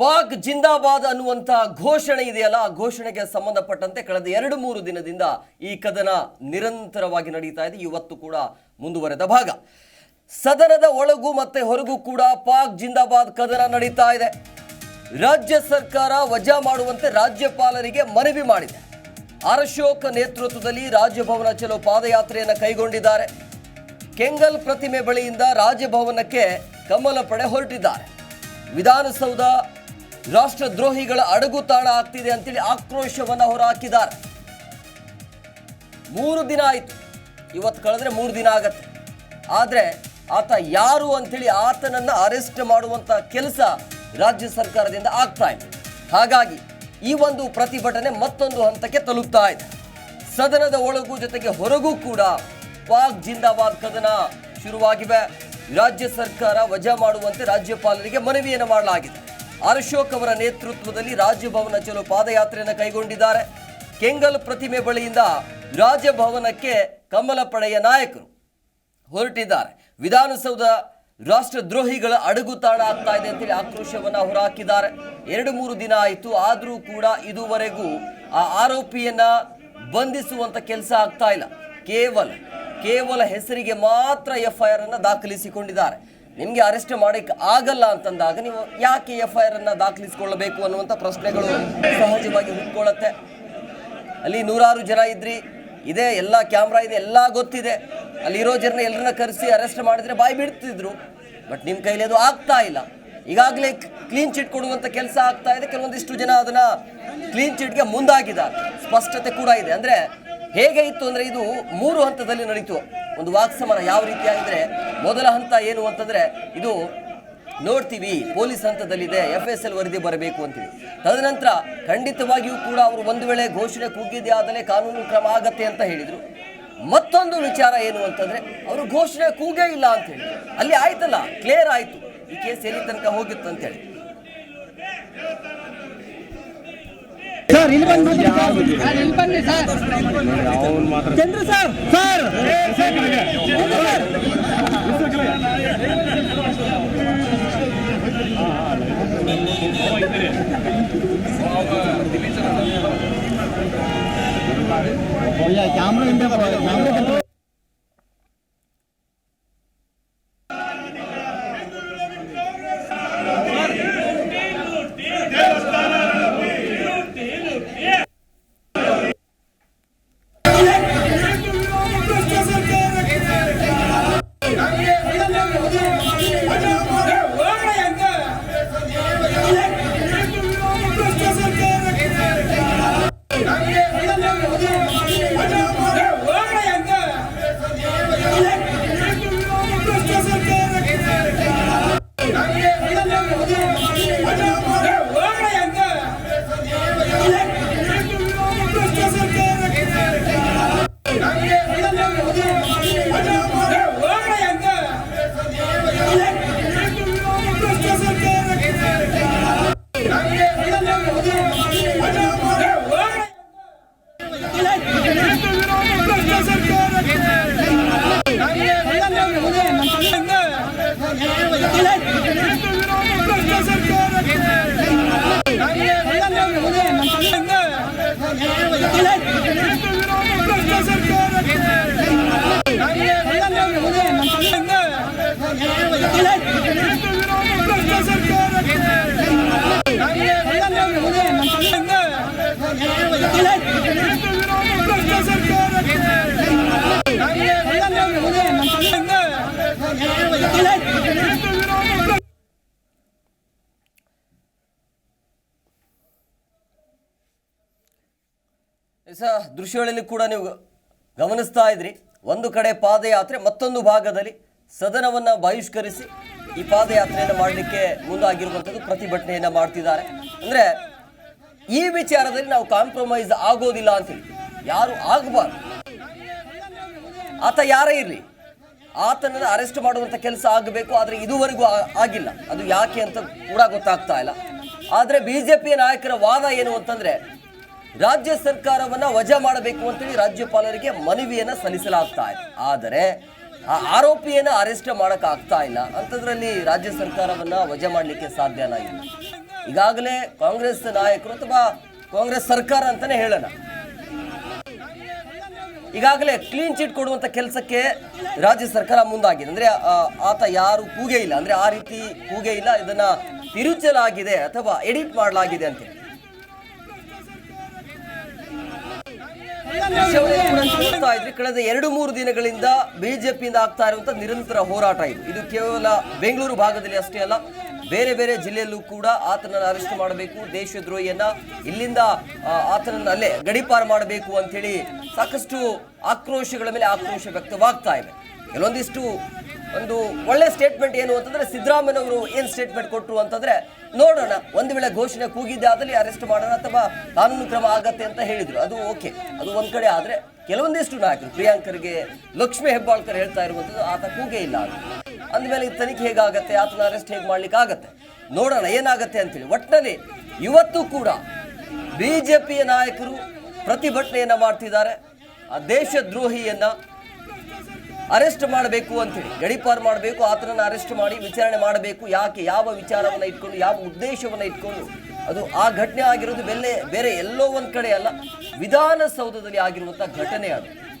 ಪಾಕ್ ಜಿಂದಾಬಾದ್ ಅನ್ನುವಂಥ ಘೋಷಣೆ ಇದೆಯಲ್ಲ? ಆ ಘೋಷಣೆಗೆ ಸಂಬಂಧಪಟ್ಟಂತೆ ಕಳೆದ ಎರಡು ಮೂರು ದಿನದಿಂದ ಈ ಕದನ ನಿರಂತರವಾಗಿ ನಡೀತಾ ಇದೆ. ಇವತ್ತು ಕೂಡ ಮುಂದುವರೆದ ಭಾಗ. ಸದನದ ಒಳಗೂ ಮತ್ತೆ ಹೊರಗೂ ಕೂಡ ಪಾಕ್ ಜಿಂದಾಬಾದ್ ಕದನ ನಡೀತಾ ಇದೆ. ರಾಜ್ಯ ಸರ್ಕಾರ ವಜಾ ಮಾಡುವಂತೆ ರಾಜ್ಯಪಾಲರಿಗೆ ಮನವಿ ಮಾಡಿದೆ. ಅಶೋಕ್ ನೇತೃತ್ವದಲ್ಲಿ ರಾಜಭವನ ಚಲೋ ಪಾದಯಾತ್ರೆಯನ್ನು ಕೈಗೊಂಡಿದ್ದಾರೆ. ಕೆಂಗಲ್ ಪ್ರತಿಮೆ ಬಳಿಯಿಂದ ರಾಜಭವನಕ್ಕೆ ಕಮಲ ಪಡೆ ಹೊರಟಿದ್ದಾರೆ. ವಿಧಾನಸೌಧ ರಾಷ್ಟ್ರದ್ರೋಹಿಗಳ ಅಡಗುತಾಣ ಆಗ್ತಿದೆ ಅಂತೇಳಿ ಆಕ್ರೋಶವನ್ನು ಹೊರಹಾಕಿದ್ದಾರೆ ಮೂರು ದಿನ ಆಯಿತು. ಇವತ್ತು ಕಳೆದ್ರೆ ಮೂರು ದಿನ ಆಗತ್ತೆ. ಆದರೆ ಆತ ಯಾರು ಅಂತೇಳಿ ಆತನನ್ನು ಅರೆಸ್ಟ್ ಮಾಡುವಂಥ ಕೆಲಸ ರಾಜ್ಯ ಸರ್ಕಾರದಿಂದ ಆಗ್ತಾ ಇದೆ. ಹಾಗಾಗಿ ಈ ಒಂದು ಪ್ರತಿಭಟನೆ ಮತ್ತೊಂದು ಹಂತಕ್ಕೆ ತಲುಪ್ತಾ ಇದೆ. ಸದನದ ಒಳಗೂ ಜೊತೆಗೆ ಹೊರಗೂ ಕೂಡ ಪಾಕ್ ಜಿಂದಾಬಾದ್ ಕದನ ಶುರುವಾಗಿವೆ. ರಾಜ್ಯ ಸರ್ಕಾರ ವಜಾ ಮಾಡುವಂತೆ ರಾಜ್ಯಪಾಲರಿಗೆ ಮನವಿಯನ್ನು ಮಾಡಲಾಗಿದೆ. ಅಶೋಕ್ ಅವರ ನೇತೃತ್ವದಲ್ಲಿ ರಾಜಭವನ ಚಲೋ ಪಾದಯಾತ್ರೆಯನ್ನು ಕೈಗೊಂಡಿದ್ದಾರೆ. ಕೆಂಗಲ್ ಪ್ರತಿಮೆ ಬಳಿಯಿಂದ ರಾಜಭವನಕ್ಕೆ ಕಮಲ ಪಡೆಯ ನಾಯಕರು ಹೊರಟಿದ್ದಾರೆ. ವಿಧಾನಸೌಧ ರಾಷ್ಟ್ರದ್ರೋಹಿಗಳ ಅಡಗುತಾಣ ಆಗ್ತಾ ಇದೆ ಅಂತೇಳಿ ಆಕ್ರೋಶವನ್ನ ಹೊರಹಾಕಿದ್ದಾರೆ. ಎರಡು ಮೂರು ದಿನ ಆಯಿತು, ಆದರೂ ಕೂಡ ಇದುವರೆಗೂ ಆ ಆರೋಪಿಯನ್ನ ಬಂಧಿಸುವಂತ ಕೆಲಸ ಆಗ್ತಾ ಇಲ್ಲ. ಕೇವಲ ಕೇವಲ ಹೆಸರಿಗೆ ಮಾತ್ರ ಎಫ್ ಐ ಆರ್ ಅನ್ನ ದಾಖಲಿಸಿಕೊಂಡಿದ್ದಾರೆ. ನಿಮಗೆ ಅರೆಸ್ಟ್ ಮಾಡಕ್ಕೆ ಆಗಲ್ಲ ಅಂತಂದಾಗ ನೀವು ಯಾಕೆ ಎಫ್ ಐ ಆರ್ ಅನ್ನ ದಾಖಲಿಸಿಕೊಳ್ಳಬೇಕು ಅನ್ನುವಂಥ ಪ್ರಶ್ನೆಗಳು ಸಹಜವಾಗಿ ಹುಟ್ಕೊಳ್ಳುತ್ತೆ. ಅಲ್ಲಿ ನೂರಾರು ಜನ ಇದ್ರಿ, ಇದೆ, ಎಲ್ಲ ಕ್ಯಾಮ್ರಾ ಇದೆ, ಎಲ್ಲ ಗೊತ್ತಿದೆ. ಅಲ್ಲಿರೋ ಜನ ಎಲ್ಲರನ್ನ ಕರೆಸಿ ಅರೆಸ್ಟ್ ಮಾಡಿದ್ರೆ ಬಾಯಿ ಬಿಡ್ತಿದ್ರು. ಬಟ್ ನಿಮ್ಮ ಕೈಲಿ ಅದು ಆಗ್ತಾ ಇಲ್ಲ. ಈಗಾಗಲೇ ಕ್ಲೀನ್ ಚಿಟ್ ಕೊಡುವಂಥ ಕೆಲಸ ಆಗ್ತಾ ಇದೆ. ಕೆಲವೊಂದಿಷ್ಟು ಜನ ಅದನ್ನು ಕ್ಲೀನ್ ಚಿಟ್ಗೆ ಮುಂದಾಗಿದ್ದಾರೆ. ಸ್ಪಷ್ಟತೆ ಕೂಡ ಇದೆ. ಅಂದ್ರೆ ಹೇಗೆ ಇತ್ತು ಅಂದರೆ ಇದು ಮೂರು ಹಂತದಲ್ಲಿ ನಡೀತು. ಒಂದು ವಾಕ್ಸಮರ ಯಾವ ರೀತಿಯಾಗಿದ್ರೆ ಮೊದಲ ಹಂತ ಏನು ಅಂತಂದ್ರೆ ಇದು ನೋಡ್ತೀವಿ, ಪೊಲೀಸ್ ಹಂತದಲ್ಲಿದೆ ಎಫ್ ಎಸ್ ಎಲ್ ವರದಿ ಬರಬೇಕು ಅಂತೇಳಿ ತದನಂತರ ಖಂಡಿತವಾಗಿಯೂ ಕೂಡ ಅವರು ಒಂದು ವೇಳೆ ಘೋಷಣೆ ಕೂಗಿದೆ ಆದಲೇ ಕಾನೂನು ಕ್ರಮ ಆಗತ್ತೆ ಅಂತ ಹೇಳಿದರು. ಮತ್ತೊಂದು ವಿಚಾರ ಏನು ಅಂತಂದರೆ ಅವರು ಘೋಷಣೆ ಕೂಗೇ ಇಲ್ಲ ಅಂತ ಹೇಳಿ ಅಲ್ಲಿ ಆಯ್ತಲ್ಲ ಕ್ಲಿಯರ್ ಆಯಿತು. ಈ ಕೇಸ್ ಎಲ್ಲಿ ತನಕ ಹೋಗಿತ್ತು ಅಂತೇಳಿ ಸರ್ ಇಲ್ಲಿ ಬನ್ನಿ ಸರ್ ಇಲ್ಲಿ ಬನ್ನಿ sir Chandra sir sir camera ಇಂದ ದೃಶ್ಯಗಳಲ್ಲಿ ಕೂಡ ನೀವು ಗಮನಿಸ್ತಾ ಇದ್ರಿ. ಒಂದು ಕಡೆ ಪಾದಯಾತ್ರೆ, ಮತ್ತೊಂದು ಭಾಗದಲ್ಲಿ ಸದನವನ್ನ ಬಹಿಷ್ಕರಿಸಿ ಈ ಪಾದಯಾತ್ರೆಯನ್ನು ಮಾಡಲಿಕ್ಕೆ ಮುಂದಾಗಿರುವಂಥದ್ದು ಪ್ರತಿಭಟನೆಯನ್ನ ಮಾಡ್ತಿದ್ದಾರೆ. ಅಂದ್ರೆ ಈ ವಿಚಾರದಲ್ಲಿ ನಾವು ಕಾಂಪ್ರಮೈಸ್ ಆಗೋದಿಲ್ಲ ಅಂತೇಳಿ ಯಾರು ಆಗಬಾರ್ದು. ಆತ ಯಾರೇ ಇರಲಿ, ಆತನನ್ನ ಅರೆಸ್ಟ್ ಮಾಡುವಂಥ ಕೆಲಸ ಆಗಬೇಕು, ಆದರೆ ಇದುವರೆಗೂ ಆಗಿಲ್ಲ. ಅದು ಯಾಕೆ ಅಂತ ಕೂಡ ಗೊತ್ತಾಗ್ತಾ ಇಲ್ಲ. ಆದರೆ ಬಿ ಜೆ ಪಿಯ ನಾಯಕರ ವಾದ ಏನು ಅಂತಂದ್ರೆ, ರಾಜ್ಯ ಸರ್ಕಾರವನ್ನ ವಜಾ ಮಾಡಬೇಕು ಅಂತೇಳಿ ರಾಜ್ಯಪಾಲರಿಗೆ ಮನವಿಯನ್ನ ಸಲ್ಲಿಸಲಾಗ್ತಾ ಇದೆ. ಆದರೆ, ಆ ಆರೋಪಿಯನ್ನ ಅರೆಸ್ಟ್ ಮಾಡೋಕ್ಕಾಗ್ತಾ ಇಲ್ಲ. ಅಂಥದ್ರಲ್ಲಿ ರಾಜ್ಯ ಸರ್ಕಾರವನ್ನ ವಜಾ ಮಾಡಲಿಕ್ಕೆ ಸಾಧ್ಯನ ಇಲ್ಲ ಈಗಾಗಲೇ ಕಾಂಗ್ರೆಸ್ ನಾಯಕರು ಅಥವಾ ಕಾಂಗ್ರೆಸ್ ಸರ್ಕಾರ ಅಂತಾನೆ ಹೇಳೋಣ. ಈಗಾಗಲೇ ಕ್ಲೀನ್ ಚಿಟ್ ಕೊಡುವಂತ ಕೆಲಸಕ್ಕೆ ರಾಜ್ಯ ಸರ್ಕಾರ ಮುಂದಾಗಿದೆ. ಅಂದ್ರೆ ಆತ ಯಾರು ಕೂಗೆ ಇಲ್ಲ. ಅಂದ್ರೆ, ಆ ರೀತಿ ಕೂಗೆ ಇಲ್ಲ. ಇದನ್ನ ತಿರುಚಲಾಗಿದೆ ಅಥವಾ ಎಡಿಟ್ ಮಾಡಲಾಗಿದೆ ಅಂತ ಕಳೆದ ಎರಡು ಮೂರು ದಿನಗಳಿಂದ ಬಿಜೆಪಿಯಿಂದ ಆಗ್ತಾ ಇರುವಂತ ನಿರಂತರ ಹೋರಾಟ ಇದು. ಇದು ಕೇವಲ ಬೆಂಗಳೂರು ಭಾಗದಲ್ಲಿ ಅಷ್ಟೇ ಅಲ್ಲ ಬೇರೆ ಬೇರೆ ಜಿಲ್ಲೆಯಲ್ಲೂ ಕೂಡ ಆತನನ್ನು ಅರೆಸ್ಟ್ ಮಾಡಬೇಕು, ದೇಶದ್ರೋಹಿಯನ್ನ ಇಲ್ಲಿಂದ ಆತನನ್ನು ಅಲ್ಲೇ ಗಡಿಪಾರು ಮಾಡಬೇಕು ಅಂತೇಳಿ ಸಾಕಷ್ಟು ಆಕ್ರೋಶಗಳ ಮೇಲೆ ಆಕ್ರೋಶ ವ್ಯಕ್ತವಾಗ್ತಾ ಇದೆ. ಕೆಲವೊಂದಿಷ್ಟು ಒಂದು ಒಳ್ಳೆ ಸ್ಟೇಟ್ಮೆಂಟ್ ಏನು ಅಂತಂದ್ರೆ ಸಿದ್ದರಾಮಯ್ಯನವರು ಏನು ಸ್ಟೇಟ್ಮೆಂಟ್ ಕೊಟ್ಟರು ಅಂತಂದ್ರೆ, ನೋಡೋಣ, ಒಂದು ವೇಳೆ ಘೋಷಣೆ ಕೂಗಿದ್ದೆ ಆದಲ್ಲಿ ಅರೆಸ್ಟ್ ಮಾಡೋಣ ಅಥವಾ ಕಾನೂನು ಕ್ರಮ ಆಗತ್ತೆ ಅಂತ ಹೇಳಿದರು. ಅದು ಓಕೆ ಅದು ಒಂದ್ ಕಡೆ ಆದ್ರೆ ಕೆಲವೊಂದಿಷ್ಟು ನಾಯಕರು, ಪ್ರಿಯಾಂಕರ್ಗೆ ಲಕ್ಷ್ಮೀ ಹೆಬ್ಬಾಳ್ಕರ್ ಹೇಳ್ತಾ ಇರುವಂಥದ್ದು ಆತ ಕೂಗೇ ಇಲ್ಲ ಅಂದಮೇಲೆ ತನಿಖೆ ಹೇಗಾಗತ್ತೆ? ಆತನ ಅರೆಸ್ಟ್ ಹೇಗೆ ಮಾಡ್ಲಿಕ್ಕೆ ಆಗತ್ತೆ ನೋಡೋಣ, ಏನಾಗತ್ತೆ ಅಂತೇಳಿ. ಒಟ್ಟಿನಲ್ಲಿ ಇವತ್ತು ಕೂಡ ಬಿ ಜೆ ಪಿಯ ನಾಯಕರು ಪ್ರತಿಭಟನೆಯನ್ನ ಮಾಡ್ತಿದ್ದಾರೆ. ಆ ದೇಶದ್ರೋಹಿಯನ್ನ ಅರೆಸ್ಟ್ ಮಾಡಬೇಕು ಅಂತೇಳಿ. ಗಡಿಪಾರು ಮಾಡಬೇಕು, ಆತನನ್ನು ಅರೆಸ್ಟ್ ಮಾಡಿ ವಿಚಾರಣೆ ಮಾಡಬೇಕು. ಯಾಕೆ? ಯಾವ ವಿಚಾರವನ್ನ ಇಟ್ಕೊಂಡು, ಯಾವ ಉದ್ದೇಶವನ್ನ ಇಟ್ಕೊಂಡು? ಅದು ಆ ಘಟನೆ ಆಗಿರೋದು ಬೆಲೆ, ಬೇರೆ ಎಲ್ಲೋ ಒಂದು ಕಡೆ ಅಲ್ಲ. ವಿಧಾನಸೌಧದಲ್ಲಿ ಆಗಿರುವಂಥ ಘಟನೆ ಅದು.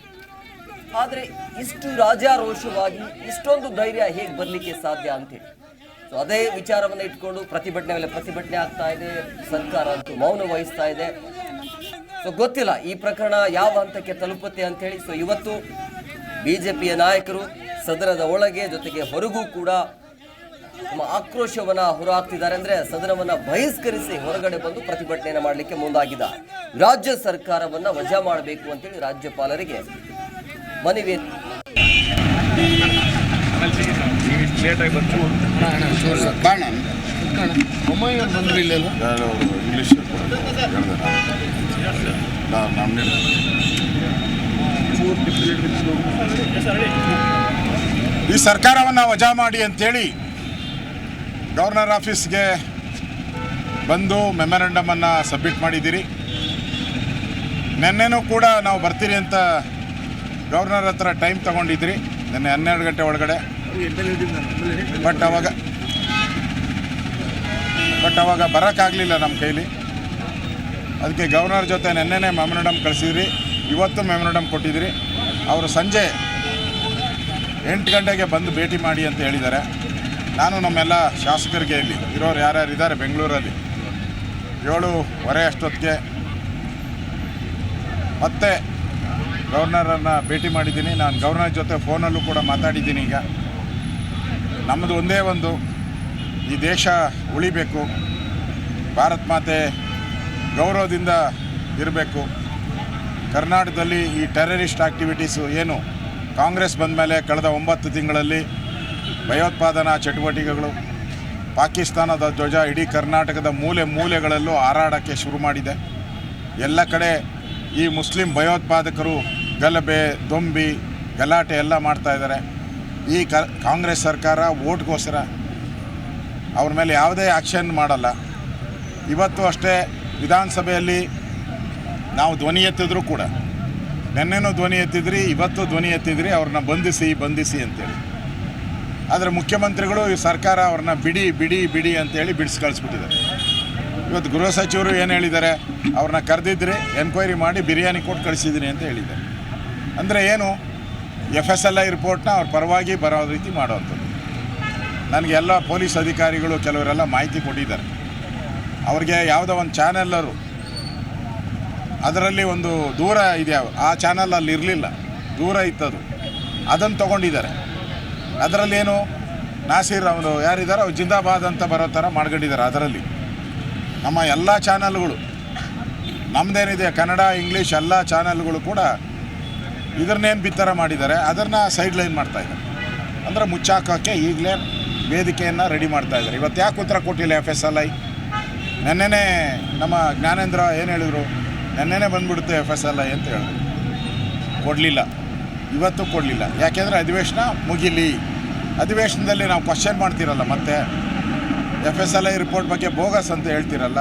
ಆದ್ರೆ ಇಷ್ಟು ರಾಜಾರೋಷವಾಗಿ ಇಷ್ಟೊಂದು ಧೈರ್ಯ ಹೇಗೆ ಬರಲಿಕ್ಕೆ ಸಾಧ್ಯ ಅಂತೇಳಿ ಸೊ ಅದೇ ವಿಚಾರವನ್ನು ಇಟ್ಕೊಂಡು ಪ್ರತಿಭಟನೆ ಮೇಲೆ ಪ್ರತಿಭಟನೆ ಆಗ್ತಾ ಇದೆ, ಸರ್ಕಾರ ಅಂತೂ ಮೌನ ವಹಿಸ್ತಾ ಇದೆ. ಸೊ ಗೊತ್ತಿಲ್ಲ ಈ ಪ್ರಕರಣ ಯಾವ ಹಂತಕ್ಕೆ ತಲುಪುತ್ತೆ ಅಂತೇಳಿ ಸೊ ಇವತ್ತು ಬಿ ಜೆ ಪಿಯ ನಾಯಕರು ಸದನದ ಒಳಗೆ ಜೊತೆಗೆ ಹೊರಗೂ ಕೂಡ ತಮ್ಮ ಆಕ್ರೋಶವನ್ನು ಹೊರಹಾಕ್ತಿದ್ದಾರೆ ಅಂದರೆ ಸದನವನ್ನು ಬಹಿಷ್ಕರಿಸಿ ಹೊರಗಡೆ ಬಂದು ಪ್ರತಿಭಟನೆಯನ್ನು ಮಾಡಲಿಕ್ಕೆ ಮುಂದಾಗಿದ್ದಾರೆ. ರಾಜ್ಯ ಸರ್ಕಾರವನ್ನು ವಜಾ ಮಾಡಬೇಕು ಅಂತೇಳಿ ರಾಜ್ಯಪಾಲರಿಗೆ ಮನವಿ. ನಾನು ಈ ಸರ್ಕಾರವನ್ನು ವಜಾ ಮಾಡಿ ಅಂತೇಳಿ ಗವರ್ನರ್ ಆಫೀಸ್ಗೆ ಬಂದು ಮೆಮೊರಂಡಮನ್ನು ಸಬ್ಮಿಟ್ ಮಾಡಿದ್ದೀರಿ. ನೆನ್ನೆನೂ ಕೂಡ ನಾವು ಬರ್ತೀರಿ ಅಂತ ಗವರ್ನರ್ ಹತ್ರ ಟೈಮ್ ತಗೊಂಡಿದ್ರಿ. ನಿನ್ನೆ ಹನ್ನೆರಡು ಗಂಟೆ ಒಳಗಡೆ. ಬಟ್ ಅವಾಗ ಬಟ್ ಅವಾಗ ಬರೋಕ್ಕಾಗಲಿಲ್ಲ ನಮ್ಮ ಕೈಲಿ. ಅದಕ್ಕೆ ಗವರ್ನರ್ ಜೊತೆ ನೆನ್ನೆನೇ ಮೆಮೊರಂಡಮ್ ಕಳಿಸಿದ್ರಿ. ಇವತ್ತು ಮೆಮೊರಂಡಮ್ ಕೊಟ್ಟಿದ್ರಿ. ಅವರು ಸಂಜೆ ಎಂಟು ಗಂಟೆಗೆ ಬಂದು ಭೇಟಿ ಮಾಡಿ ಅಂತ ಹೇಳಿದ್ದಾರೆ. ನಾನು ನಮ್ಮೆಲ್ಲ ಶಾಸಕರಿಗೆ ಇಲ್ಲಿ ಇರೋರು ಯಾರ್ಯಾರು ಇದ್ದಾರೆ ಬೆಂಗಳೂರಲ್ಲಿ. ಏಳುವರೆ ಅಷ್ಟೊತ್ತಿಗೆ. ಮತ್ತೆ ಗವರ್ನರನ್ನು ಭೇಟಿ ಮಾಡಿದ್ದೀನಿ. ನಾನು ಗವರ್ನರ್ ಜೊತೆ ಫೋನಲ್ಲೂ ಕೂಡ ಮಾತಾಡಿದ್ದೀನಿ ಈಗ. ನಮ್ಮದು ಒಂದೇ ಒಂದು, ಈ ದೇಶ ಉಳಿಬೇಕು. ಭಾರತ್ ಮಾತೆ ಗೌರವದಿಂದ ಇರಬೇಕು. ಕರ್ನಾಟಕದಲ್ಲಿ ಈ ಟೆರರಿಸ್ಟ್ ಆ್ಯಕ್ಟಿವಿಟೀಸು ಏನು? ಕಾಂಗ್ರೆಸ್ ಬಂದ ಮೇಲೆ ಕಳೆದ ಒಂಬತ್ತು ತಿಂಗಳಲ್ಲಿ ಭಯೋತ್ಪಾದನಾ ಚಟುವಟಿಕೆಗಳು, ಪಾಕಿಸ್ತಾನದ ಧ್ವಜ ಇಡೀ ಕರ್ನಾಟಕದ ಮೂಲೆ ಮೂಲೆಗಳಲ್ಲೂ ಹಾರಾಡೋಕ್ಕೆ ಶುರು ಮಾಡಿದೆ. ಎಲ್ಲ ಕಡೆ ಈ ಮುಸ್ಲಿಂ ಭಯೋತ್ಪಾದಕರು ಗಲಭೆ, ದೊಂಬಿ, ಗಲಾಟೆ ಎಲ್ಲ ಮಾಡ್ತಾ ಇದ್ದಾರೆ. ಈ ಕ, ಕಾಂಗ್ರೆಸ್ ಸರ್ಕಾರ ಓಟ್ಗೋಸ್ಕರ ಅವ್ರ ಮೇಲೆ ಯಾವುದೇ ಆ್ಯಕ್ಷನ್ ಮಾಡಲ್ಲ. ಇವತ್ತು ಅಷ್ಟೇ ವಿಧಾನಸಭೆಯಲ್ಲಿ ನಾವು ಧ್ವನಿ ಎತ್ತಿದ್ರು ಕೂಡ. ನೆನ್ನೆನೂ ಧ್ವನಿ ಎತ್ತಿದ್ರಿ, ಇವತ್ತು ಧ್ವನಿ ಎತ್ತಿದ್ರಿ, ಅವ್ರನ್ನ ಬಂಧಿಸಿ ಬಂಧಿಸಿ ಅಂತೇಳಿ. ಆದರೆ ಮುಖ್ಯಮಂತ್ರಿಗಳು ಈ ಸರ್ಕಾರ ಅವ್ರನ್ನ ಬಿಡಿ ಬಿಡಿ ಬಿಡಿ ಅಂತೇಳಿ ಬಿಡಿಸಿ ಕಳಿಸ್ಬಿಟ್ಟಿದ್ದಾರೆ ಇವತ್ತು ಗೃಹ ಸಚಿವರು ಏನು ಹೇಳಿದ್ದಾರೆ? ಅವ್ರನ್ನ ಕರೆದಿದ್ರಿ ಎನ್ಕ್ವೈರಿ ಮಾಡಿ ಬಿರಿಯಾನಿ ಕೊಟ್ಟು ಕಳಿಸಿದ್ದೀನಿ ಅಂತ ಹೇಳಿದ್ದಾರೆ. ಅಂದರೆ ಏನು? ಎಫ್ ಎಸ್ ಎಲ್ ಐ ರಿಪೋರ್ಟ್ನ ಅವ್ರ ಪರವಾಗಿ ಬರೋ ರೀತಿ ಮಾಡೋವಂಥದ್ದು. ನನಗೆ ಎಲ್ಲ ಪೊಲೀಸ್ ಅಧಿಕಾರಿಗಳು ಕೆಲವರೆಲ್ಲ ಮಾಹಿತಿ ಕೊಟ್ಟಿದ್ದಾರೆ. ಅವ್ರಿಗೆ ಯಾವುದೋ ಒಂದು ಚಾನೆಲ್ಲರು ಅದರಲ್ಲಿ ಒಂದು ದೂರ ಇದೆ, ಆ ಚಾನಲ್ ಅಲ್ಲಿ ಇರಲಿಲ್ಲ. ದೂರ ಇತ್ತದು. ಅದನ್ನು ತೊಗೊಂಡಿದ್ದಾರೆ. ಅದರಲ್ಲೇನು? ನಾಸೀರ್ ಅವರು ಯಾರಿದ್ದಾರೆ ಅವ್ರು ಜಿಂದಾಬಾದ್ ಅಂತ ಬರೋ ಥರ ಮಾಡ್ಕೊಂಡಿದ್ದಾರೆ ಅದರಲ್ಲಿ. ನಮ್ಮ ಎಲ್ಲ ಚಾನಲ್ಗಳು ನಮ್ಮದೇನಿದೆ ಕನ್ನಡ, ಇಂಗ್ಲೀಷ್ ಎಲ್ಲ ಚಾನಲ್ಗಳು ಕೂಡ ಇದನ್ನೇನು ಬಿತ್ತರ ಮಾಡಿದ್ದಾರೆ, ಅದನ್ನು ಸೈಡ್ ಲೈನ್ ಮಾಡ್ತಾ ಇದ್ದಾರೆ. ಅಂದರೆ ಮುಚ್ಚಾಕೋಕ್ಕೆ ಈಗಲೇ ವೇದಿಕೆಯನ್ನು ರೆಡಿ ಮಾಡ್ತಾ ಇದ್ದಾರೆ. ಇವತ್ತು ಯಾಕೆ ಉತ್ತರ ಕೊಟ್ಟಿಲ್ಲ ಎಫ್ ಎಸ್ ಎಲ್ ಐ ನೆನ್ನೆನೇ ನಮ್ಮ ಜ್ಞಾನೇಂದ್ರ ಏನು ಹೇಳಿದರು? ನೆನ್ನೆನೇ ಬಂದ್ಬಿಡುತ್ತೆ ಎಫ್ ಎಸ್ ಎಲ್ ಐ ಅಂತ ಹೇಳಿದ್ರು. ಕೊಡಲಿಲ್ಲ. ಇವತ್ತು ಕೊಡಲಿಲ್ಲ. ಯಾಕೆಂದರೆ ಅಧಿವೇಶನ ಮುಗಿಲಿ. ಅಧಿವೇಶನದಲ್ಲಿ ನಾವು ಕ್ವಶನ್ ಮಾಡ್ತಿರಲ್ಲ ಮತ್ತೆ? F S L I report ಬಗ್ಗೆ ಬೋಗಸ್ ಅಂತ ಹೇಳ್ತಿರಲ್ಲ,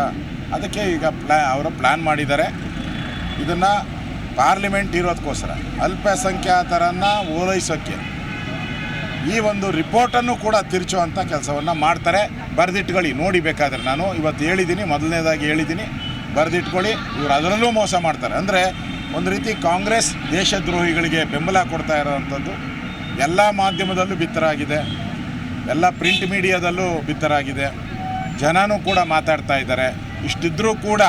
ಅದಕ್ಕೆ ಈಗ ಪ್ಲ್ಯಾ ಅವರು ಪ್ಲ್ಯಾನ್ ಮಾಡಿದ್ದಾರೆ. ಇದನ್ನು ಪಾರ್ಲಿಮೆಂಟ್ ಇರೋದಕ್ಕೋಸ್ಕರ ಅಲ್ಪಸಂಖ್ಯಾತರನ್ನು ಓಲೈಸೋಕ್ಕೆ ಈ ಒಂದು ರಿಪೋರ್ಟನ್ನು ಕೂಡ ತಿರುಚುವಂಥ ಕೆಲಸವನ್ನು ಮಾಡ್ತಾರೆ. ಬರೆದಿಟ್ಕೊಳ್ಳಿ, ನೋಡಿ ಬೇಕಾದ್ರೆ ನಾನು. ಇವತ್ತು ಹೇಳಿದ್ದೀನಿ, ಮೊದಲನೇದಾಗಿ ಹೇಳಿದ್ದೀನಿ. ಬರೆದಿಟ್ಕೊಳ್ಳಿ, ಇವರು ಅದರಲ್ಲೂ ಮೋಸ ಮಾಡ್ತಾರೆ. ಅಂದರೆ ಒಂದು ರೀತಿ ಕಾಂಗ್ರೆಸ್ ದೇಶದ್ರೋಹಿಗಳಿಗೆ ಬೆಂಬಲ ಕೊಡ್ತಾ ಇರೋವಂಥದ್ದು ಎಲ್ಲ ಮಾಧ್ಯಮದಲ್ಲೂ ಬಿತ್ತರಾಗಿದೆ ಎಲ್ಲ ಪ್ರಿಂಟ್ ಮೀಡಿಯಾದಲ್ಲೂ ಬಿತ್ತರಾಗಿದೆ. ಜನನೂ ಕೂಡ ಮಾತಾಡ್ತಾ ಇದ್ದಾರೆ. ಇಷ್ಟಿದ್ರೂ ಕೂಡ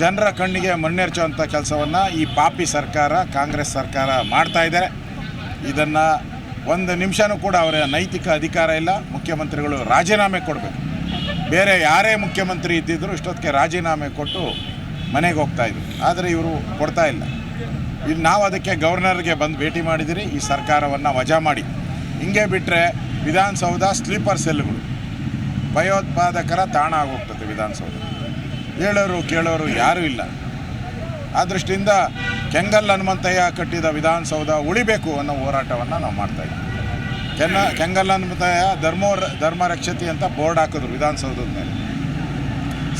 ಜನರ ಕಣ್ಣಿಗೆ ಮಣ್ಣೆರ್ಚುವಂಥ ಕೆಲಸವನ್ನು ಈ ಪಾಪಿ ಸರ್ಕಾರ, ಕಾಂಗ್ರೆಸ್ ಸರ್ಕಾರ ಮಾಡ್ತಾ ಇದ್ದಾರೆ. ಇದನ್ನು ಒಂದು ನಿಮಿಷನೂ ಕೂಡ ಅವರ ನೈತಿಕ ಅಧಿಕಾರ ಇಲ್ಲ. ಮುಖ್ಯಮಂತ್ರಿಗಳು ರಾಜೀನಾಮೆ ಕೊಡಬೇಕು. ಬೇರೆ ಯಾರೇ ಮುಖ್ಯಮಂತ್ರಿ ಇದ್ದಿದ್ದರೂ ಇಷ್ಟೊತ್ತಿಗೆ ರಾಜೀನಾಮೆ ಕೊಟ್ಟು ಮನೆಗೆ ಹೋಗ್ತಾ ಇದ್ರು. ಆದರೆ ಇವರು ಕೊಡ್ತಾ ಇಲ್ಲ. ಇಲ್ಲಿ ನಾವು ಅದಕ್ಕೆ ಗವರ್ನರ್ಗೆ ಬಂದು ಭೇಟಿ ಮಾಡಿದಿರಿ. ಈ ಸರ್ಕಾರವನ್ನು ವಜಾ ಮಾಡಿ. ಹಿಂಗೆ ಬಿಟ್ಟರೆ ವಿಧಾನಸೌಧ ಸ್ಲೀಪರ್ ಸೆಲ್ಗಳು. ಭಯೋತ್ಪಾದಕರ ತಾಣ ಆಗೋಗ್ತದೆ ವಿಧಾನಸೌಧ. ಹೇಳೋರು ಕೇಳೋರು ಯಾರೂ ಇಲ್ಲ. ಆ ದೃಷ್ಟಿಯಿಂದ ಕೆಂಗಲ್ ಹನುಮಂತಯ್ಯ ಕಟ್ಟಿದ ವಿಧಾನಸೌಧ ಉಳಿಬೇಕು ಅನ್ನೋ ಹೋರಾಟವನ್ನು ನಾವು ಮಾಡ್ತಾ ಕೆನ್ನ ಕೆಂಗಲ್ ಹನುಮಂತಯ್ಯ ಧರ್ಮೋ ಧರ್ಮ ರಕ್ಷತಿ ಅಂತ ಬೋರ್ಡ್ ಹಾಕಿದ್ರು ವಿಧಾನಸೌಧದ ಮೇಲೆ.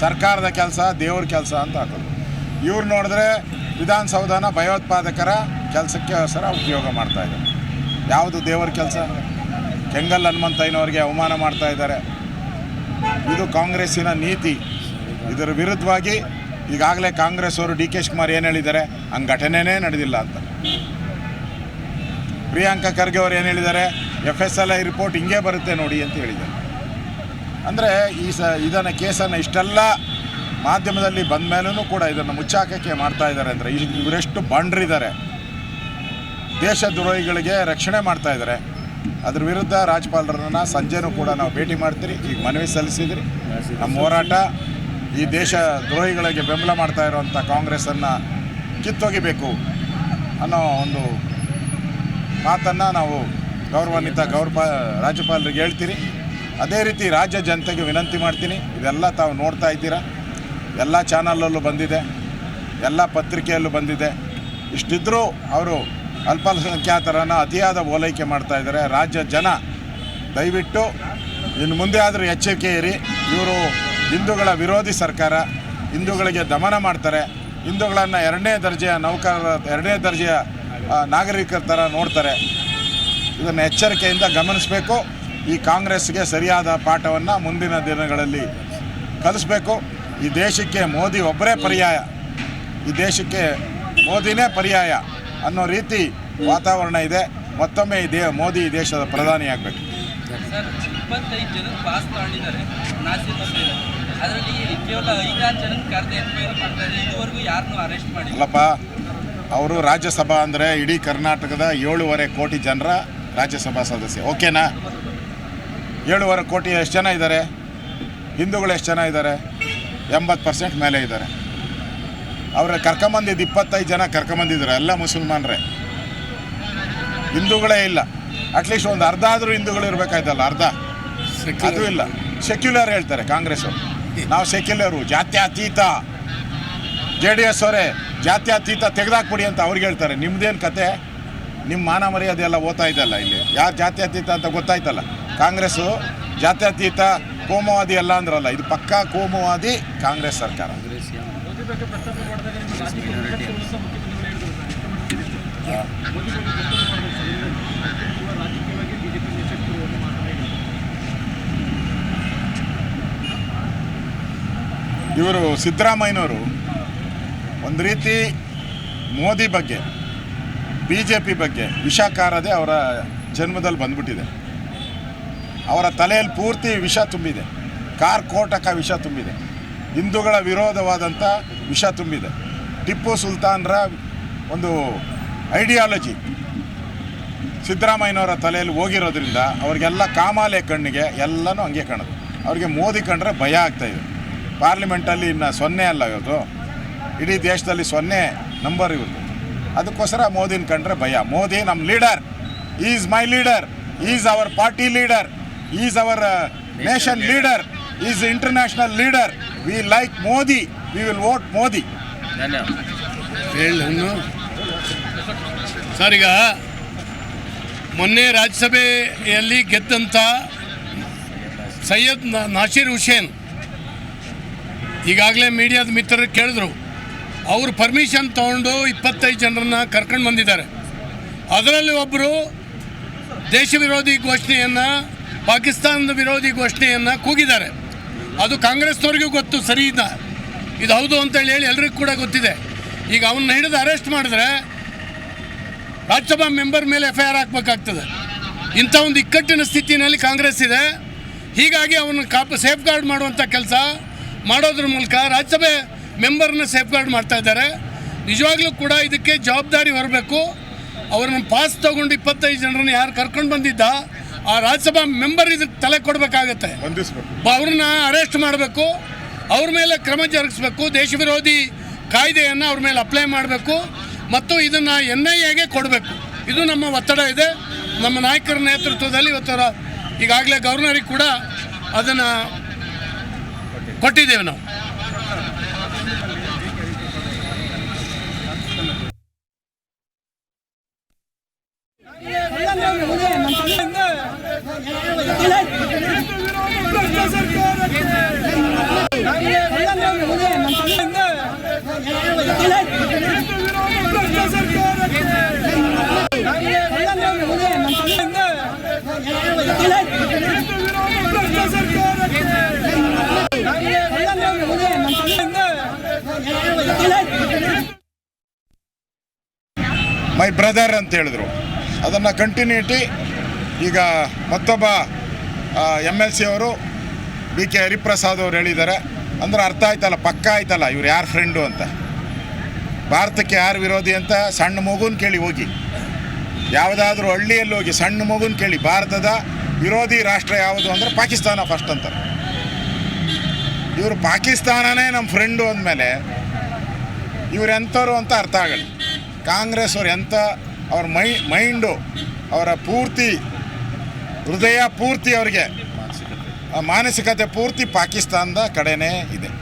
ಸರ್ಕಾರದ ಕೆಲಸ, ದೇವ್ರ ಕೆಲಸ ಅಂತ ಹಾಕಿದ್ರು. ಇವ್ರು ನೋಡಿದ್ರೆ ವಿಧಾನಸೌಧನ ಭಯೋತ್ಪಾದಕರ ಕೆಲಸಕ್ಕೆ ಸರ ಉಪಯೋಗ ಮಾಡ್ತಾ ಇದ್ದಾರೆ. ಯಾವುದು ದೇವರ ಕೆಲಸ? ಕೆಂಗಲ್ ಹನುಮಂತಯ್ಯನವ್ರಿಗೆ ಅವಮಾನ ಮಾಡ್ತಾ ಇದ್ದಾರೆ. ಇದು ಕಾಂಗ್ರೆಸ್ಸಿನ ನೀತಿ. ಇದರ ವಿರುದ್ಧವಾಗಿ ಈಗಾಗಲೇ ಕಾಂಗ್ರೆಸ್ ಅವರು ಡಿ ಕೆ ಶಿವಕುಮಾರ್ ಏನು ಹೇಳಿದ್ದಾರೆ? ಹಂಗೆ ಘಟನೆನೇ ನಡೆದಿಲ್ಲ ಅಂತ. ಪ್ರಿಯಾಂಕಾ ಖರ್ಗೆ ಅವರು ಏನು ಹೇಳಿದ್ದಾರೆ? F S L I report ಹಿಂಗೆ ಬರುತ್ತೆ ನೋಡಿ ಅಂತ ಹೇಳಿದ್ದಾರೆ. ಅಂದರೆ ಈ ಸ ಇದನ್ನು ಕೇಸನ್ನು ಇಷ್ಟೆಲ್ಲ ಮಾಧ್ಯಮದಲ್ಲಿ ಬಂದ ಮೇಲೂ ಕೂಡ ಇದನ್ನು ಮುಚ್ಚಾಕಕ್ಕೆ ಮಾಡ್ತಾ ಇದ್ದಾರೆ ಅಂದರೆ ಇವರೆಷ್ಟು ಬಂಡ್ರಿದ್ದಾರೆ. ದೇಶದ್ರೋಹಿಗಳಿಗೆ ರಕ್ಷಣೆ ಮಾಡ್ತಾ ಇದ್ದಾರೆ. ಅದ್ರ ವಿರುದ್ಧ ರಾಜ್ಯಪಾಲರನ್ನ ಸಂಜೆನೂ ಕೂಡ ನಾವು ಭೇಟಿ ಮಾಡ್ತೀರಿ. ಈಗ ಮನವಿ ಸಲ್ಲಿಸಿದ್ರಿ. ನಮ್ಮ ಹೋರಾಟ ಈ ದೇಶ ದ್ರೋಹಿಗಳಿಗೆ ಬೆಂಬಲ ಮಾಡ್ತಾ ಇರುವಂಥ ಕಾಂಗ್ರೆಸ್ಸನ್ನು ಕಿತ್ತೊಗಿಬೇಕು ಅನ್ನೋ ಒಂದು ಮಾತನ್ನು ನಾವು ಗೌರವಾನ್ವಿತ ಗೌರವ ರಾಜ್ಯಪಾಲರಿಗೆ ಹೇಳ್ತೀರಿ. ಅದೇ ರೀತಿ ರಾಜ್ಯ ಜನತೆಗೆ ವಿನಂತಿ ಮಾಡ್ತೀನಿ. ಇದೆಲ್ಲ ತಾವು ನೋಡ್ತಾ ಇದ್ದೀರಾ. ಎಲ್ಲ ಚಾನಲಲ್ಲೂ ಬಂದಿದೆ. ಎಲ್ಲ ಪತ್ರಿಕೆಯಲ್ಲೂ ಬಂದಿದೆ. ಇಷ್ಟಿದ್ದರೂ ಅವರು ಅಲ್ಪಸಂಖ್ಯಾತರನ್ನು ಅತಿಯಾದ ಓಲೈಕೆ ಮಾಡ್ತಾ ಇದ್ದಾರೆ. ರಾಜ್ಯ ಜನ, ದಯವಿಟ್ಟು ಇನ್ನು ಮುಂದೆ ಆದರೂ ಎಚ್ಚರಿಕೆ ಇರಿ. ಇವರು ಹಿಂದೂಗಳ ವಿರೋಧಿ ಸರ್ಕಾರ, ಹಿಂದೂಗಳಿಗೆ ದಮನ ಮಾಡ್ತಾರೆ. ಹಿಂದೂಗಳನ್ನು ಎರಡನೇ ದರ್ಜೆಯ ನೌಕರರ, ಎರಡನೇ ದರ್ಜೆಯ ನಾಗರಿಕರ ಥರ ನೋಡ್ತಾರೆ. ಇದನ್ನು ಎಚ್ಚರಿಕೆಯಿಂದ ಗಮನಿಸಬೇಕು. ಈ ಕಾಂಗ್ರೆಸ್ಗೆ ಸರಿಯಾದ ಪಾಠವನ್ನು ಮುಂದಿನ ದಿನಗಳಲ್ಲಿ ಕಲಿಸ್ಬೇಕು. ಈ ದೇಶಕ್ಕೆ ಮೋದಿ ಒಬ್ಬರೇ ಪರ್ಯಾಯ. ಈ ದೇಶಕ್ಕೆ ಮೋದಿನೇ ಪರ್ಯಾಯ. ಅನ್ನೋ ರೀತಿ ವಾತಾವರಣ ಇದೆ. ಮತ್ತೊಮ್ಮೆ ಈ ದೇ ಮೋದಿ ದೇಶದ ಪ್ರಧಾನಿ ಆಗಬೇಕು. ಅಲ್ಲಪ್ಪ ಅವರು ರಾಜ್ಯಸಭಾ ಅಂದರೆ ಇಡೀ ಕರ್ನಾಟಕದ ಏಳುವರೆ ಕೋಟಿ ಜನರ ರಾಜ್ಯಸಭಾ ಸದಸ್ಯ. ಓಕೆನಾ? ಏಳುವರೆ ಕೋಟಿ ಎಷ್ಟು ಜನ ಇದ್ದಾರೆ? ಹಿಂದೂಗಳು ಎಷ್ಟು ಜನ ಇದ್ದಾರೆ? ಎಂಬತ್ತು ಪರ್ಸೆಂಟ್ ಮೇಲೆ ಇದ್ದಾರೆ. ಅವ್ರ ಕರ್ಕೊಂಬಂದಿದ್ದು ಇಪ್ಪತ್ತೈದು ಜನ ಕರ್ಕೊಂಬಂದಿದ್ದಾರೆ ಎಲ್ಲ ಮುಸಲ್ಮಾನರೇ. ಹಿಂದೂಗಳೇ ಇಲ್ಲ. ಅಟ್ಲೀಸ್ಟ್ ಒಂದು ಅರ್ಧ ಆದರೂ ಹಿಂದೂಗಳು ಇರಬೇಕಾಯ್ತಲ್ಲ ಅರ್ಧ. ಅದು ಇಲ್ಲ. ಸೆಕ್ಯುಲರ್ ಹೇಳ್ತಾರೆ ಕಾಂಗ್ರೆಸ್ ಅವರು ನಾವು ಸೆಕ್ಯುಲರು ಜಾತ್ಯತೀತ. ಜೆ ಡಿ ಎಸ್ ಅವರೇ ಜಾತ್ಯತೀತ ತೆಗೆದಾಕ್ಬಿಡಿ ಅಂತ ಅವ್ರಿಗೆ ಹೇಳ್ತಾರೆ. ನಿಮ್ದೇನು ಕತೆ? ನಿಮ್ಮ ಮಾನ ಮರ್ಯಾದೆ ಎಲ್ಲ ಓದ್ತಾ ಇದೆಯಲ್ಲ ಇಲ್ಲಿ? ಯಾರು ಜಾತ್ಯತೀತ ಅಂತ ಗೊತ್ತಾಯ್ತಲ್ಲ? ಕಾಂಗ್ರೆಸ್ಸು ಜಾತ್ಯತೀತ ಕೋಮವಾದಿ ಎಲ್ಲ ಅಂದ್ರಲ್ಲ ಇದು ಪಕ್ಕಾ ಕೋಮುವಾದಿ ಕಾಂಗ್ರೆಸ್ ಸರ್ಕಾರ. ಇವರು ಸಿದ್ದರಾಮಯ್ಯನವರು ಒಂದು ರೀತಿ ಮೋದಿ ಬಗ್ಗೆ ಬಿ ಜೆ ಪಿ ಬಗ್ಗೆ ವಿಷ ಕಾರದೆ ಅವರ ಜನ್ಮದಲ್ಲಿ ಬಂದ್ಬಿಟ್ಟಿದೆ. ಅವರ ತಲೆಯಲ್ಲಿ ಪೂರ್ತಿ ವಿಷ ತುಂಬಿದೆ. ಕಾರ್ಕೋಟಕ ವಿಷ ತುಂಬಿದೆ. ಹಿಂದೂಗಳ ವಿರೋಧವಾದಂಥ ವಿಷ ತುಂಬಿದೆ. ಟಿಪ್ಪು ಸುಲ್ತಾನ್ರ ಒಂದು ಐಡಿಯಾಲಜಿ. ಸಿದ್ದರಾಮಯ್ಯನವರ ತಲೆಯಲ್ಲಿ ಹೋಗಿರೋದ್ರಿಂದ ಅವ್ರಿಗೆಲ್ಲ ಕಾಮಾಲೆ ಕಣ್ಣಿಗೆ ಎಲ್ಲನೂ ಹಂಗೆ ಕಾಣೋದು ಅವ್ರಿಗೆ ಮೋದಿ ಕಂಡ್ರೆ ಭಯ ಆಗ್ತಾಯಿದೆ ಪಾರ್ಲಿಮೆಂಟಲ್ಲಿ ಇನ್ನು ಸೊನ್ನೆ ಅಲ್ಲ ಇವತ್ತು. ಇಡೀ ದೇಶದಲ್ಲಿ ಸೊನ್ನೆ ನಂಬರ್ ಇವ್ರದ್ದು ಅದಕ್ಕೋಸ್ಕರ ಮೋದಿನ ಕಂಡ್ರೆ ಭಯ. ಮೋದಿ ನಮ್ಮ leader. Is my leader is our party leader is our nation leader is international leader. We like Modi, we will vote Modi. Sir ಈಗ ಮೊನ್ನೆ ರಾಜ್ಯಸಭೆಯಲ್ಲಿ ಗೆದ್ದಂಥ ಸೈಯದ್ ನಾಸೀರ್ ಹುಸೇನ್. ಈಗಾಗಲೇ ಮೀಡಿಯಾದ ಮಿತ್ರರು ಕೇಳಿದ್ರು. ಅವರು ಪರ್ಮಿಷನ್ ತೊಗೊಂಡು ಇಪ್ಪತ್ತೈದು ಜನರನ್ನ ಕರ್ಕೊಂಡು ಬಂದಿದ್ದಾರೆ. ಅದರಲ್ಲಿ ಒಬ್ಬರು ದೇಶ ವಿರೋಧಿ ಘೋಷಣೆಯನ್ನು, ಪಾಕಿಸ್ತಾನದ ವಿರೋಧಿ ಘೋಷಣೆಯನ್ನು ಕೂಗಿದ್ದಾರೆ. ಅದು ಕಾಂಗ್ರೆಸ್ನವ್ರಿಗೂ ಗೊತ್ತು, ಸರಿ ಇಲ್ಲ. ಇದು ಹೌದು ಅಂತೇಳಿ ಹೇಳಿ ಎಲ್ರಿಗೂ ಕೂಡ ಗೊತ್ತಿದೆ. ಈಗ ಅವನ್ನ ಹಿಡಿದು ಅರೆಸ್ಟ್ ಮಾಡಿದ್ರೆ ರಾಜ್ಯಸಭಾ ಮೆಂಬರ್ ಮೇಲೆ ಎಫ್ ಐ ಆರ್ ಹಾಕಬೇಕಾಗ್ತದೆ. ಇಂಥ ಒಂದು ಇಕ್ಕಟ್ಟಿನ ಸ್ಥಿತಿನಲ್ಲಿ ಕಾಂಗ್ರೆಸ್ ಇದೆ. ಹೀಗಾಗಿ ಅವನ್ನ ಕಾಪ ಸೇಫ್ ಗಾರ್ಡ್ ಮಾಡುವಂಥ ಕೆಲಸ ಮಾಡೋದ್ರ ಮೂಲಕ ರಾಜ್ಯಸಭೆ ಮೆಂಬರ್ನ ಸೇಫ್ ಗಾರ್ಡ್ ಮಾಡ್ತಾ ಇದ್ದಾರೆ. ನಿಜವಾಗ್ಲೂ ಕೂಡ ಇದಕ್ಕೆ ಜವಾಬ್ದಾರಿ ಹೊರಬೇಕು. ಅವ್ರನ್ನ ಪಾಸ್ ತಗೊಂಡು ಇಪ್ಪತ್ತೈದು ಜನರನ್ನು ಯಾರು ಕರ್ಕೊಂಡು ಬಂದಿದ್ದ ಆ ರಾಜ್ಯಸಭಾ ಮೆಂಬರ್ ಇದಕ್ಕೆ ತಲೆ ಕೊಡಬೇಕಾಗತ್ತೆ. ಅವ್ರನ್ನ ಅರೆಸ್ಟ್ ಮಾಡಬೇಕು ಅವ್ರ ಮೇಲೆ ಕ್ರಮ ಜರುಗಿಸ್ಬೇಕು ದೇಶ ವಿರೋಧಿ ಕಾಯ್ದೆಯನ್ನು ಅವ್ರ ಮೇಲೆ ಅಪ್ಲೈ ಮಾಡಬೇಕು ಮತ್ತು ಇದನ್ನು ಎನ್ ಐ ಎಗೆ ಕೊಡಬೇಕು. ಇದು ನಮ್ಮ ಒತ್ತಡ ಇದೆ. ನಮ್ಮ ನಾಯಕರ ನೇತೃತ್ವದಲ್ಲಿ ಇವತ್ತರ ಈಗಾಗಲೇ ಗವರ್ನರಿಗೆ ಕೂಡ ಅದನ್ನು ಕೊಟ್ಟಿದ್ದೇವೆ ನಾವು. ಮೈ ಬ್ರದರ್ ಅಂತ ಹೇಳಿದ್ರು. ಅದನ್ನು ಕಂಟಿನ್ಯೂಟಿ ಈಗ ಮತ್ತೊಬ್ಬ ಎಂ ಎಲ್ ಸಿ ಅವರು ಬಿ ಕೆ ಹರಿಪ್ರಸಾದ್ ಅವರು ಹೇಳಿದ್ದಾರೆ. ಅಂದ್ರೆ ಅರ್ಥ ಆಯ್ತಲ್ಲ, ಪಕ್ಕ ಆಯ್ತಲ್ಲ, ಇವ್ರು ಯಾರು ಫ್ರೆಂಡು ಅಂತ. ಭಾರತಕ್ಕೆ ಯಾರು ವಿರೋಧಿ ಅಂತ ಸಣ್ಣ ಮಗುನ ಕೇಳಿ ಹೋಗಿ. ಯಾವುದಾದ್ರೂ ಹಳ್ಳಿಯಲ್ಲಿ ಹೋಗಿ ಸಣ್ಣ ಮಗುನ ಕೇಳಿ, ಭಾರತದ ವಿರೋಧಿ ರಾಷ್ಟ್ರ ಯಾವುದು ಅಂದರೆ ಪಾಕಿಸ್ತಾನ ಫಸ್ಟ್ ಅಂತಾರೆ. ಇವರು ಪಾಕಿಸ್ತಾನನೇ ನಮ್ಮ ಫ್ರೆಂಡು ಅಂದಮೇಲೆ ಇವ್ರು ಎಂಥವ್ರು ಅಂತ ಅರ್ಥ ಆಗಲಿ ಕಾಂಗ್ರೆಸ್ ಅವ್ರು ಎಂಥ ಅವ್ರ ಮೈ ಮೈಂಡು ಅವರ ಪೂರ್ತಿ ಹೃದಯ ಪೂರ್ತಿ ಅವರಿಗೆ. ಮಾನಸಿಕತೆ ಪೂರ್ತಿ ಪಾಕಿಸ್ತಾನದ ಕಡೆನೇ ಇದೆ.